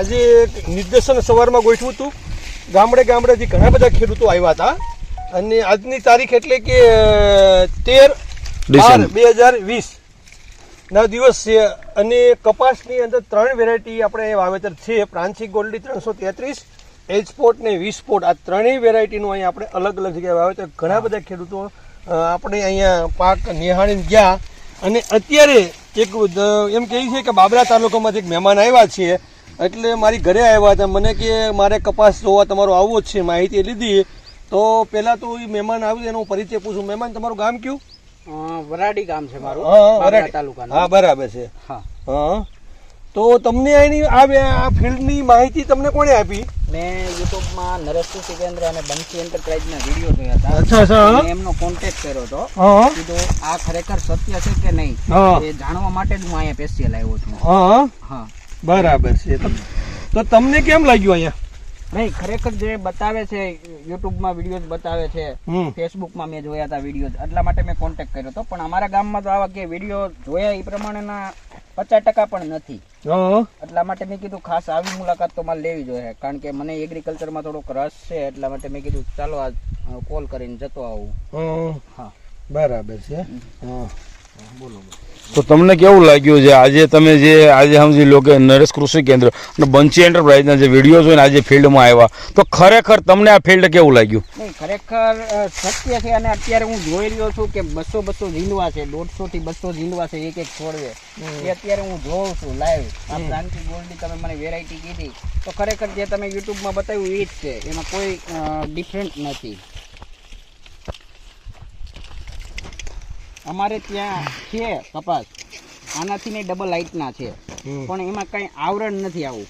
આજે એક નિર્દેશન સવારમાં ગોઠવું હતું. ગામડે ગામડેથી ઘણા બધા ખેડૂતો આવ્યા હતા. અને આજની તારીખ એટલે કે તેર બાર બે હજાર વીસ. ના દિવસ છે. અને કપાસની અંદર ત્રણ વેરાયટી આપણે વાવેતર છે. પ્રાંચી ગોલ્ડી ત્રણસો તેત્રીસ એજપોર્ટ ને વી સ્પોટ આ ત્રણેય વેરાયટીનું અહીંયા આપણે અલગ અલગ જગ્યાએ વાવેતર. ઘણા બધા ખેડૂતો આપણે અહીંયા પાક નિહાળીને ગયા. અને અત્યારે એક એમ કહે છે કે બાબરા તાલુકામાંથી એક મહેમાન આવ્યા છે. એટલે મારી ઘરે આવ્યા હતા. મને કે મારે કપાસ જોવા તમારો આવવો જ છે માહિતી લીધી. તો પહેલાં તો એ મહેમાન આવ્યું એનો પરિચય પૂછું. મહેમાન તમારું ગામ કયું? વરાડી ગામ છે મારું. વરાડી. તાલુકાનું. હા બરાબર છે. હા. હા. તો તમને એની આ ફિલ્ડની માહિતી તમને કોણે આપી? મેં યુટ્યુબમાં નરેશસિંહ સિકેન્દ્ર અને બંસી એન્ટરપ્રાઇઝના વીડિયો જોયા હતા. અચ્છા અચ્છા મેં એમનો કોન્ટેક્ટ કર્યો હતો. કીધું આ ખરેખર સત્ય છે કે નહીં? એ જાણવા માટે જ હું અહીંયા પેશિયલ આવ્યો છું. હા. હા. બરાબર છે. તો- તમને કેમ લાગ્યું અહીંયા? નહીં ખરેખર જે બતાવે છે યુટ્યુબમાં વિડીયોઝ બતાવે છે ફેસબુકમાં મેં જોયા હતા વિડીયોઝ એટલા માટે મેં કોન્ટેક્ટ કર્યો હતો. પણ અમારા ગામમાં તો આવા કે વીડિયો જોયા એ પ્રમાણેના પચાસ ટકા પણ નથી. એટલા માટે મેં કીધું ખાસ આવી મુલાકાત તો મારે લેવી જોઈએ કારણ કે મને એગ્રીકલ્ચરમાં થોડોક રસ છે એટલા માટે મેં કીધું ચાલો આ કોલ કરીને જતો આવું. હા. બરાબર છે. હા. તો તમને કેવું લાગ્યું છે? આજે તમે જે આજે સમજી લો કે નરેશ કૃષિ કેન્દ્ર અને બંચી એન્ટરપ્રાઇઝના જે વીડિયો જોઈને આજે ફિલ્ડમાં આવ્યા. તો ખરેખર તમને આ ફિલ્ડ કેવું લાગ્યું? ખરેખર સત્ય છે અને અત્યારે હું જોઈ રહ્યો છું કે બસો બસો ઝીંડવા છે દોઢસો થી બસો ઝીંડવા છે એક એક છોડવે. એ અત્યારે હું જોઉં છું લાઈવ આ પ્લાન્ટની ગોલ્ડની તમે મને વેરાયટી કીધી. તો ખરેખર જે તમે યુટ્યુબમાં બતાવ્યું એ જ છે. એમાં કોઈ ડિફરન્ટ નથી. અમારે ત્યાં છે કપાસ. આનાથી ને ડબલ હાઇટના છે. પણ એમાં કઈ આવરણ નથી આવું.